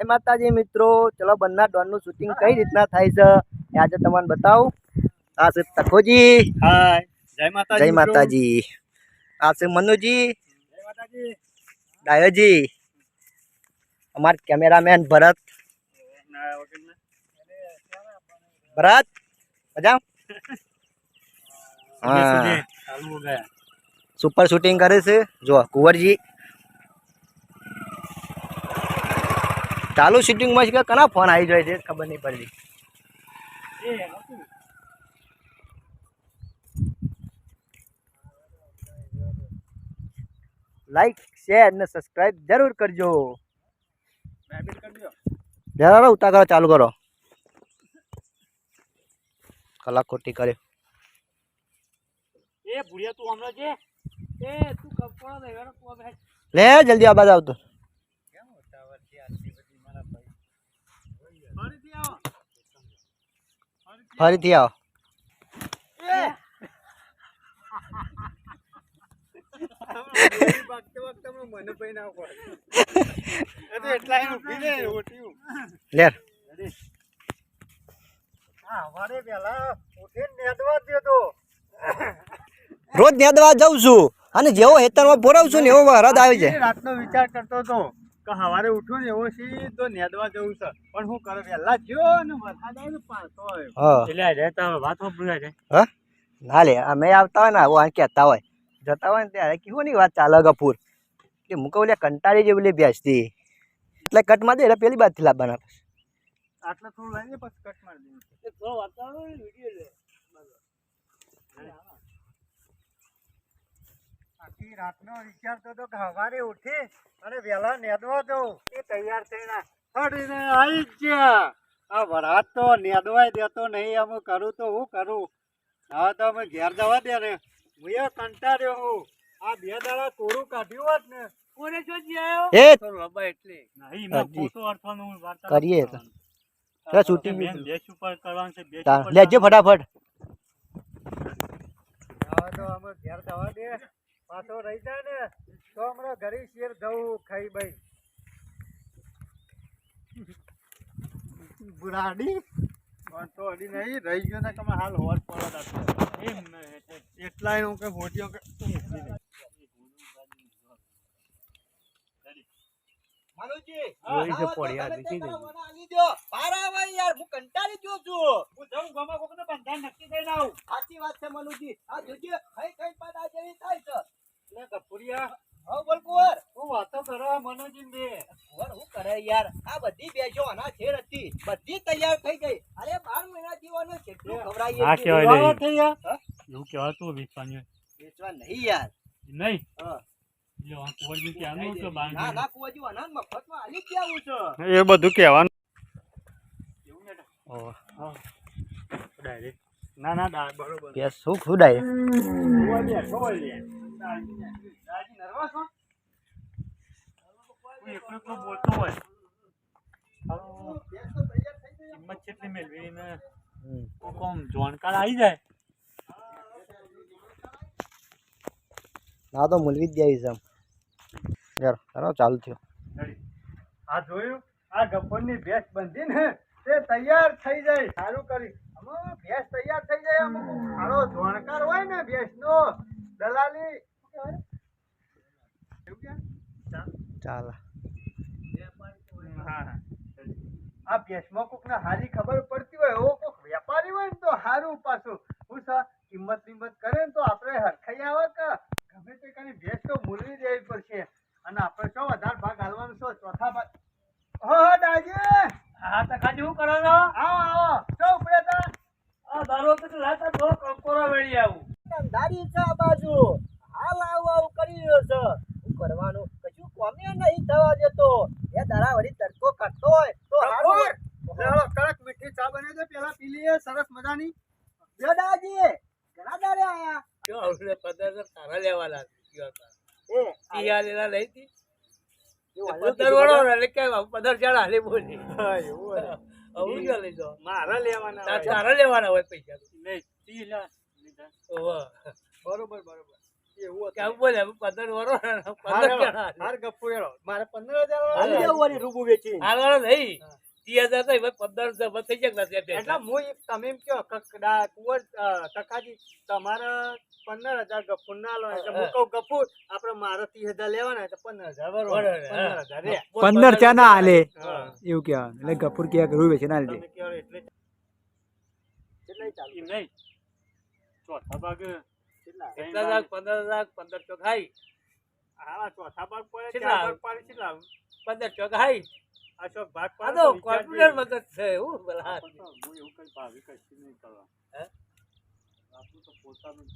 જય માતાજી મિત્રો ચલો બંના ડોનનું શૂટિંગ કઈ રીતના થાય છે એ આજે તમને બતાવું. આ છે તકોજી. હાય. જય માતાજી જય માતાજી. આ છે મનુજી. જય માતાજી. ડાયોજી. અમાર કેમેરામેન ભરત. ભરત મજા? હા. હો સુપર શૂટિંગ કરે છે. જો કુંવરજી. ચાલુ શૂટિંગમાં છે કે કના ફોન આવી જાય છે ખબર નહીં પડતી. લાઈક શેર અને સબસ્ક્રાઇબ જરૂર કરજો. જરા ઉતા કરો ચાલુ કરો. કલાક ખોટી કરે. લે જલ્દી આબાદ આવતો કેમ ઉતાવળ છે આટલી બધી મારા ભાઈ ફરીથી આવો ફરીથી આવો વખતે વખતે મને પૈ ના પડે એ તો એટલા એને ઊભી દે ઓટ્યું લે હા અમારે પેલા ઉઠીને નેદવા આવો. દેતો રોજ નેદવા જાઉં છું. અને જેવો હેતરમાં બોરાવું છું ને એવો વરદ આવી જાય. રાતનો વિચાર કરતો હતો. કે સવારે ઉઠું ને એવો સીધો નેદવા જવું છે. પણ હું કરે વહેલા જો ને વરસાદ આવ્યો ને પાછો આવ્યો એટલે રહેતા વાત સાંભળ્યા છે હા? ના લે અમે આવતા હોય ને આવું આ કહેતા હોય. જતા હોય ને ત્યારે કેવું ની વાત ચાલે ગફૂર? કે મુકો ઓલે કંટાળી જેવી લે બેસતી એટલે કટમાં દે એટલે પેલી બાજુથી લાવવાના આટલા થોડું લઈને પછી કટ મારી દે. થોડો વાતાવરણ વીડિયો લે. આખી રાતનો વિચારતો તો કે સવારે ઉઠી અને વહેલા નેદવા દઉં. એ તૈયાર થઈને હડીને આવી ગયા. આ વરાત તો નેદવાય દેતો નહીં અમે કરું તો હું કરું? હવે તો અમે ઘેર જવા દે ને. હું એ કંટાળ્યો હું આ બે દાડા કોરું કાઢ્યું હોત ને કોને જો આવ્યો એ રબા એટલે. નહીં મેં ખોટો અર્થનો વાર્તા કરીએ તો. ત્યાં shooting મેં બેસ ઉપર કરવાનું છે બેસ ઉપર લેજો ફટાફટ. હવે તો અમે ઘેર જવા દે. પાછો રહી જાય ને તો હમણાં ઘરે શેર જવું ખાઈ ભાઈ બુરાડી? તો અડી નહીં રહી ગયો ને તમે હાલ હોર પડો એમ એટલા હું કે મોટીઓ કે જોઈ છે પોળિયા, દેખી હું કંટાળી ગયો છું. હું જઉં ગામમાં કોકને બંધાણ નક્કી કરીને આવું. સાચી વાત છે મનુજી આ જોજે ખાઈ પાડા જેવી થાય છે એટલે કપૂરિયા હા બોલ કુંવર હું વાતો કરે યાર? આ બધી બેજો આના હતી. બધી તૈયાર થઈ ગઈ. અરે બાર મહિના જીવાનો કેટલું આ વેચવા નહીં યાર. નહીં? હા. એ બધું કહેવાનું. એવું ને ઓહ હા. ડાયરેક્ટ ના ના બરોબર. શું ખુદાય જોવા એકલું એકલો બોલતો હોય. હાલો, કિંમત કેટલી મેળવી ને કોમ જોણકાર આવી જાય. ના તો મૂલવી જ જાય છે આમ. યાર ચાલો ચાલુ થયો. આ જોયું? આ ગબ્બરની ભેંસ બંધી ને તે તૈયાર થઈ જાય. સારું કરી અમુક ભેંસ તૈયાર થઈ જાય અમુક સારો જોણકાર હોય ને ભેંસનો. દલાલી. ચાલ. હા, હા. આ ભેંસમાં કોકને હારી ખબર પડતી હોય એવો કોક વેપારી હોય ને તો હારું પાછું. હું સા કિંમત કિંમત કરે ને તો આપણે હરખાઈ આવે કે? ગમે તે કરીને ભેંસ તો મૂલવી દેવી પડશે. અને આપણે શું વધારે ભાગ હાલવાનું છો? ચોથા ભાગ. હો હો દાજી હા તો કાજી શું કરો છો? આવો આવો. શું ઉપડે તા? આ દારો તો લાતા તો કંકોરો વેડી આવું. ધંધારી છે આ બાજુ. હાલ આવું આવું કરી રહ્યો છે. કરવાનું કશું કોમે નહીં થવા દેતો એ દરા વળી તડકો કરતો હોય તો હારું. ચાલો કડક મીઠી ચા બનાવી દે પેલા પી લઈએ સરસ મજાની જો દાદાજી ઘણા દાડે આયા જો આવડે પદાર્થ તારા લેવાના એ પિયાલેલા લઈ હતી એવું હાલે પદર વળો ને એટલે કે પદર ચાલ હાલે બોલી હા એવું હોય. આવું જ લઈ દો મારા લેવાના તાર- હોય. તારા લેવાના હોય પૈસા નહીં, પી લે. લીધા. ઓહો. બરોબર બરોબર. એવું કે હતું. આમ બોલે હું પંદર વરો હાર પંદર હેડો, જણા હાર ગપ્પુ હેડો. મારે પંદર હજાર રૂબુ વેચી હાલવાનો નહીં ત્રીસ હજાર થઈ પંદર થઈ જાય એટલે હું તમે એમ કહો કે કુંવર તમારે પંદર હજાર ગફુર ના લો એટલે હું. ગફુર આપડે મારે ત્રીસ હજાર લેવાના એટલે પંદર હજાર બરોબર, પંદર પંદર ચા ના હાલે? એવું કેવા એટલે ગફુર ક્યાં રૂ વેચે ના કેટલાય નહીં. ચોથા ભાગ કેટલા? લાખ, પંદર લાખ, પંદર ચોક હાઈ. હા, ચોથા ભાગ પડે, કેટલા? પંદર ચોક ચોક ભાગ તો કોમ્પ્યુટર. મગજ છે એવું ભલા. હું એવું કઈ ભાવિ નહીં કરવા હે? આપણું તો પોતાનું જ